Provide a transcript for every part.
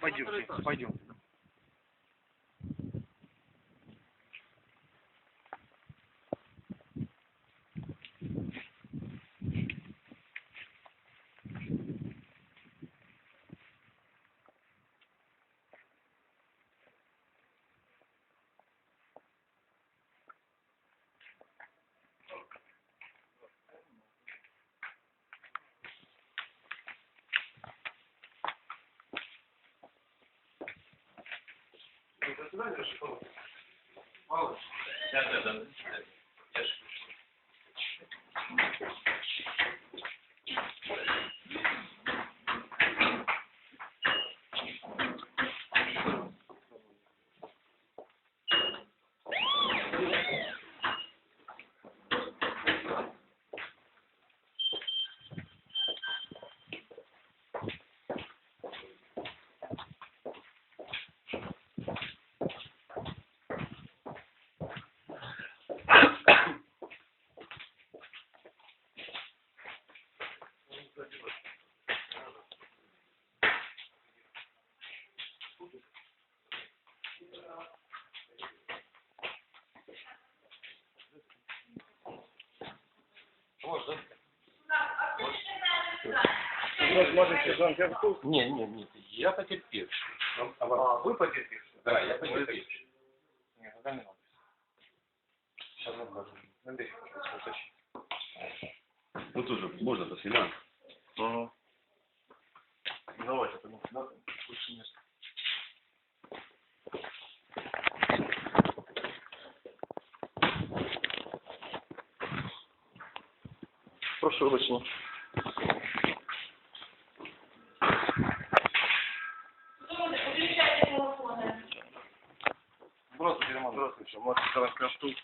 Пойдемте, пойдем. знаешь, что? Мало. Да, да, да. Может, сержант Ярков? Ні, ні, ні. Я потерпівший. А вы потерпевший? Да, я потерпівший. Нет, тогда не надо. Сейчас расскажу. Набери, уточни. Ну тоже можно до свидания. Ага. Прошу вибачення. Здравствуйте, Роман. Здравствуйте. Младший лейтенант Кравчук.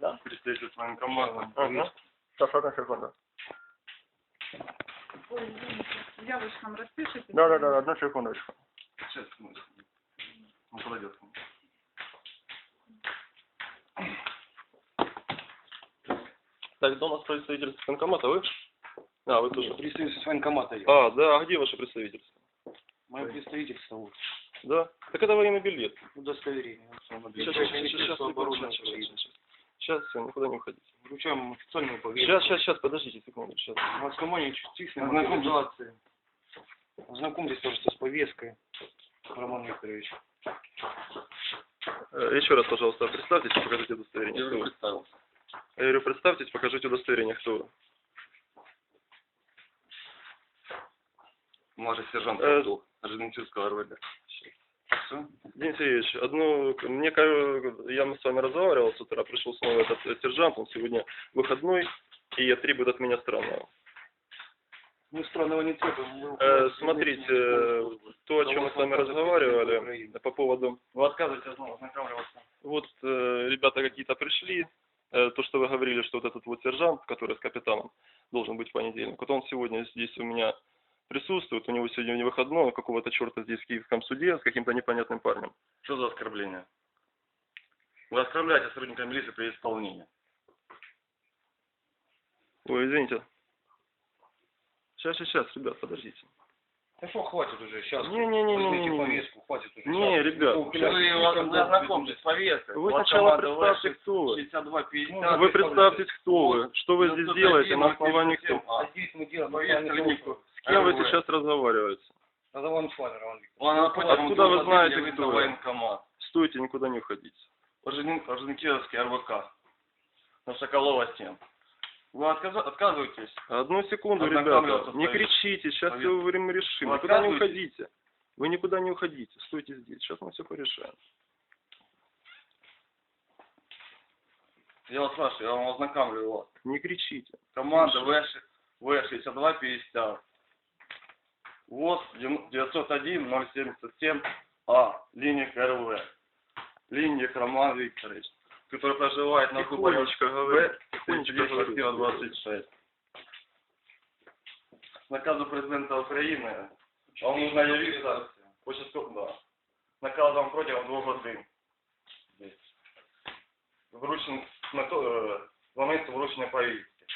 Да. Представитель военкомата. Ага. Сейчас, одна секунда. Ой, извините, явочку нам распишите? Да, да, да, одну секундочку. Сейчас, ну, он подойдет. Так, до нас представительство банкомата, вы? А, вы тоже. Представитель военкомата я. А, да, а где ваше представительство? Мое представительство вот. Да. Так это военный билет. Удостоверение. Сейчас, сейчас, сейчас, сейчас, сейчас, сейчас, все, никуда не уходите. Вручаем официальную повестку. Сейчас, сейчас, сейчас, подождите секунду, сейчас. Маскомания частичной Ознакомьтесь. мобилизации. Ознакомьтесь, пожалуйста, с повесткой, Роман Викторович. Э, Еще раз, пожалуйста, представьтесь и покажите удостоверение. Кто вы? представился. Я говорю, представьтесь, покажите удостоверение, кто вы. Младший сержант Э, Кравчук, Орджоникидзевского РВД. Все? Денис Сергеевич, одну, мне, ка- я с вами разговаривал с утра, пришел снова этот э, сержант, он сегодня выходной, и требует от меня странного. Мы странного не требуем. мы- Э, смотрите, э, то, о чем мы с вами разговаривали по поводу, Вы отказываетесь снова ознакомливаться. вот э, ребята какие-то пришли, то, что вы говорили, что вот этот вот сержант, который с капитаном должен быть в понедельник, вот он сегодня здесь у меня присутствует, у него сегодня не выходной, он какого-то черта здесь в Киевском суде с каким-то непонятным парнем. Что за оскорбление? Вы оскорбляете сотрудника милиции при исполнении. Ой, извините. Сейчас, сейчас, сейчас, ребят, подождите. Ну что, хватит уже, сейчас. Не-не-не-не-не. Возьмите повестку, хватит уже. Не, ребят, Ну, вы ознакомьтесь с повесткой. Вы Вот сначала представьте, кто вы. 62 50. Ну, Вы представьтесь, кто вы, что вы здесь делаете, на основании кто. А здесь мы делаем того, С кем вы сейчас разговариваете? Назовем с вами, Роман Викторович. Откуда вы знаете, кто военкомат. Стойте, никуда не уходите. Орджони- Орджоникидзевский РВК. На Соколова 7. Вы отказа- отказываетесь? Одну секунду, ребята. Не кричите, сейчас все время решим. Вы Никуда не уходите. Вы никуда не уходите. Стойте здесь. Сейчас мы все порешаем. Я вас спрашиваю, я вам ознакомлю вас. Не кричите. Команда В6250. ВОЗ 901-077А. А, Линия КРВ. Линия Роман Викторович, который проживает на Кубане Тихонечко говори. Тихонечко говори. 26. С наказу президента України вам нужно явиться часу, да. Наказом протягом двох годин. Вручен, з мето- е, з моменту вручення повістки.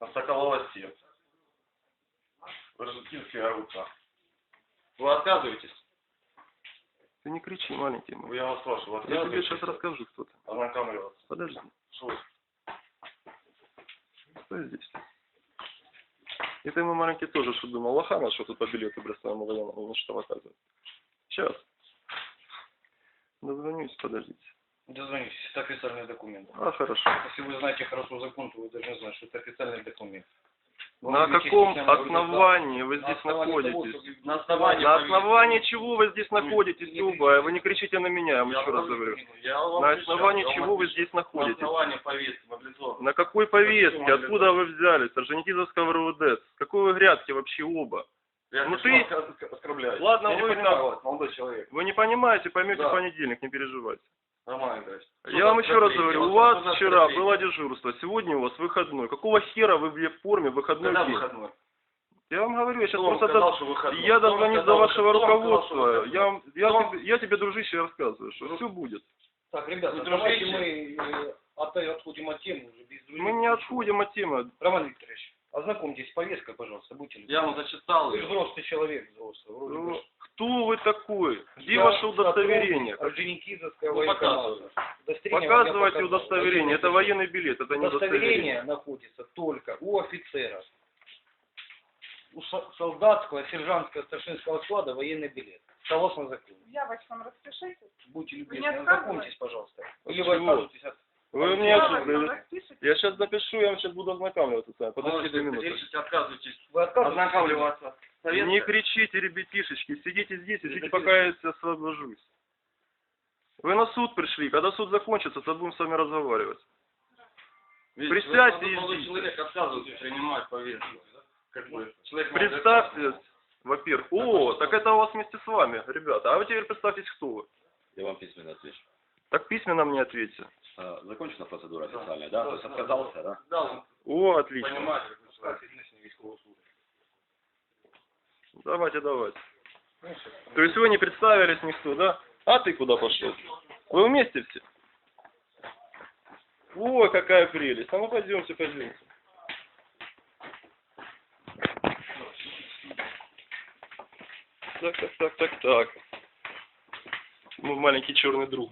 На Соколова 7. Рождественский РУК. Вы отказываетесь? Ты не кричи, маленький мой. Я вас спрашиваю, Я тебе сейчас расскажу, кто ты. Ознакомливаться. Подожди, Что стой здесь. И ты, мой маленький, тоже что думал, лохана, что тут по билету Брестовому военному, ну что оказывает. Сейчас. Дозвонюсь, подождите. Дозвонитесь, это официальный документ. А, хорошо. Если вы знаете хорошо закон, то вы должны знать, что это официальный документ. На каком основании вы На здесь того, находитесь? вы- На основании На основании чего вы здесь находитесь, не Люба? Вы не кричите на меня, я вам Я еще раз говорю. На основании чего вы здесь На находитесь? основании повестки. На какой повестке? Откуда вы взялись? Орджоникидзевского РУВД? С какой вы грядки вообще оба? Я Ну ты-. Ладно, я не вы понимаю там- молодой человек. Вы не понимаете, поймете Да. в понедельник, не переживайте. Роман Игоревич. Я вам еще раз говорю, у вас вчера было дежурство, сегодня у вас выходной. Какого хера вы в форме выходной Когда день? выходной? Я вам говорю, я сейчас Кто вам просто... сказал, до- что выходной? Я Кто вам дозвонюсь до сказал, вашего кто вам сказал, что руководства. выходной? Я, вам- я, Кто вам- тебе, я тебе, дружище, рассказываю, что все будет. Так, ребята, Вы давайте дружите? мы э, от- отходим от темы уже без других. Мы не отходим от темы. Роман Викторович, ознакомьтесь с повесткой, пожалуйста, будьте любезны. Я вам зачитал Вы же ее. взрослый человек, взрослый, вроде Ну, бы. Кто вы такой? Где Я ваше удостоверение? Ну, вам я Показывайте удостоверение. Это военный билет, это не удостоверение. Удостоверение находится только у офицера. У со- солдатского, сержантского, старшинского склада военный билет. Согласно закону. Явочкам распишитесь. Будьте не любезны, отказываетесь? ознакомьтесь, пожалуйста. Или вы откажетесь от... Вы мне... Распишитесь. Я сейчас напишу, я вам сейчас буду ознакомливаться с вами. Подождите две минуты. Подождите, отказывайтесь Вы отказываетесь? ознакомливаться. Советская? Не кричите, ребятишечки, сидите здесь, и ждите, пока я освобожусь. Вы на суд пришли, когда суд закончится, то будем с вами разговаривать. Видите, Присядьте и ждите. человек отказывается принимать повестку. Как бы, человек Представьтесь, во-первых. О, так это у вас вместе с вами, ребята. А вы теперь представьтесь, кто вы. Я вам письменно отвечу. Так письменно мне ответьте. А, Закончена процедура официальная, да? Да, То есть да, отказался, да? Да, О, отлично. понимает, какой человек. Давайте, давайте. То есть вы не представились никто, да? А ты куда пошел? Вы вместе все? Ой, какая прелесть. А ну пойдемте, пойдемте. Так, так, так, так, так. Мой маленький черный друг.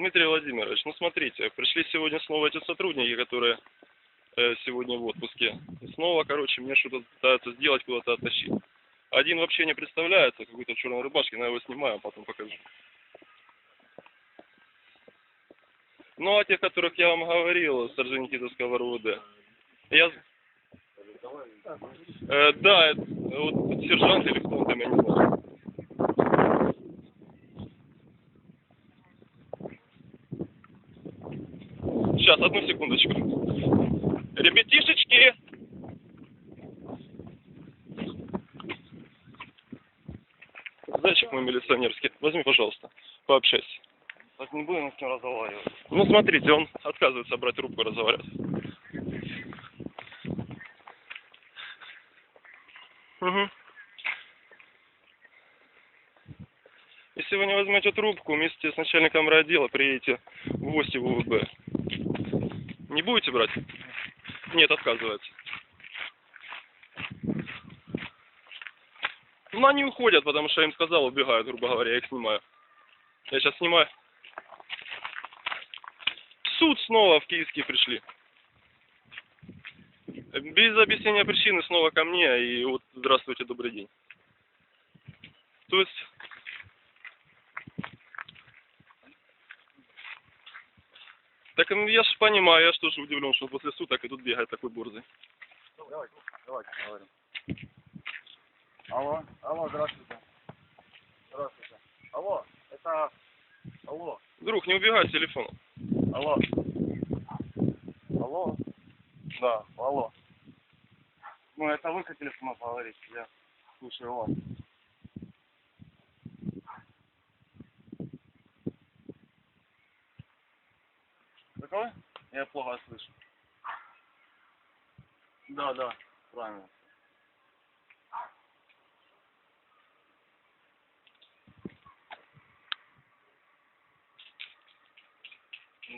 Дмитрий Владимирович, ну смотрите, пришли сегодня снова эти сотрудники, которые э, сегодня в отпуске. И снова, короче, мне что-то пытаются сделать, куда-то оттащить. Один вообще не представляется, какой-то в черной рубашке, но я его снимаю, а потом покажу. Ну, а тех, которых я вам говорил, с Орджоникидзевского РУВД. Я... Э, да, это, вот сержант или кто он там, я не знаю. Сейчас, одну секундочку. Ребятишечки! Зайчик мой милиционерский, возьми, пожалуйста, пообщайся. Так не будем с ним разговаривать. Ну, смотрите, он отказывается брать трубку и разговаривать. Угу. Если вы не возьмете трубку, вместе с начальником райотдела приедете в гости в УВБ. Не будете брать? Нет, отказывается. Ну, они уходят, потому что я им сказал, убегают, грубо говоря, я их снимаю. Я сейчас снимаю. В суд снова в Киевский пришли. Без объяснения причины снова ко мне, и вот здравствуйте, добрый день. То есть... Так я ж понимаю, я ж тоже удивлен, что после суток и тут бегает такой борзый. Давайте, давайте поговорим. Алло, алло, здравствуйте. Здравствуйте. Алло, это... Алло, Друг, не убегай с телефона. алло. Алло. Да, алло. Ну, это вы хотели с мной поговорить, я слушаю вас. Какой? Я плохо слышу. Да, да, правильно.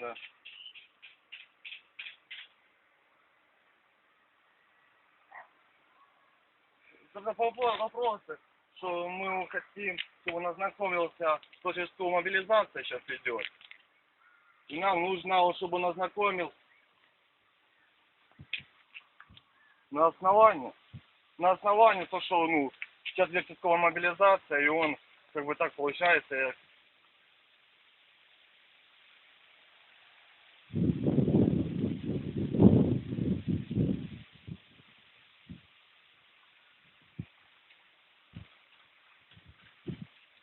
Да. Тогда по что мы хотим, чтобы он ознакомился, то есть, что мобилизация сейчас идет. И нам нужно, чтобы он ознакомил на основании, на основании то, что, ну, сейчас лексическая мобилизация, и он, как бы так получается, я-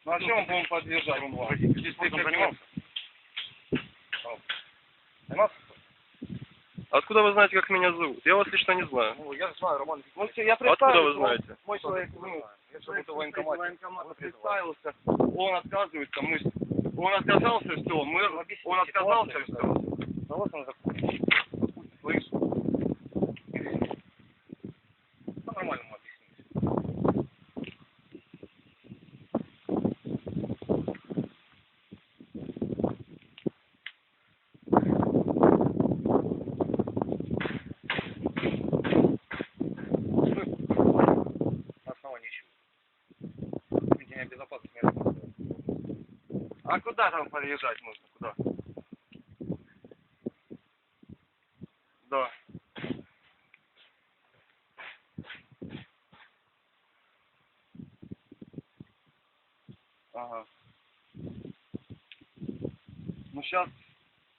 Ну а чем будем подъезжать? Здесь ты? Понимаешь? Откуда вы знаете, как меня зовут? Я вас лично не знаю. Ну, я знаю, Роман Ну, всё, я Откуда вы знаете? Мой человек, ну, Я работаю в военкомате. военкомат Он представился, он отказывается, мы, он отказался, все, мы, он отказался, все. Согласно закону. Слышь, По-нормальному объясните. На основании чего? Ведение безопасности не работает. А куда там подъезжать нужно, куда? Да. Ага. Ну сейчас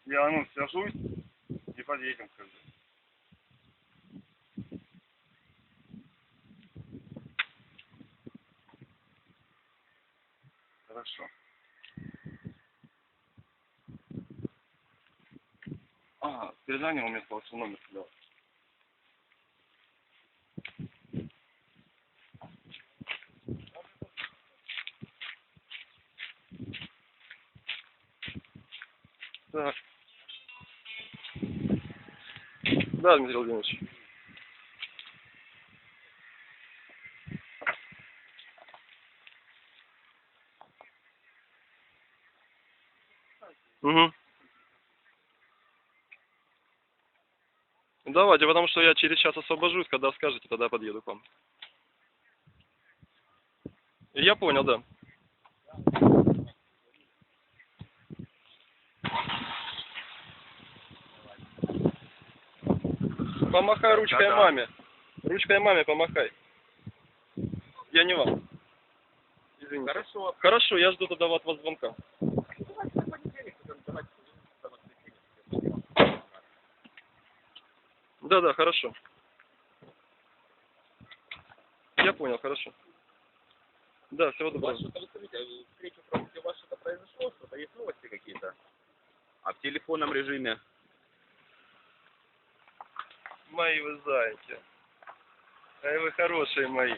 я ну свяжусь и подъедем как бы. Хорошо. Передание у меня получил номер да. Так. Да, Дмитрий Владимирович. Угу. Давайте, потому что я через час освобожусь, когда скажете, тогда подъеду к вам. Я понял, да. Помахай ручкой Да-да. маме. Ручкой маме помахай. Я не вам. Извините. Хорошо. Хорошо, я жду тогда от вас звонка. Да, да, хорошо. Я понял, хорошо. Да, всего доброго. Вы скажите, встреча в фронте у вас что-то произошло? Что-то есть новости какие-то? А в телефонном режиме? Мои вы зайки. Ай, вы хорошие мои.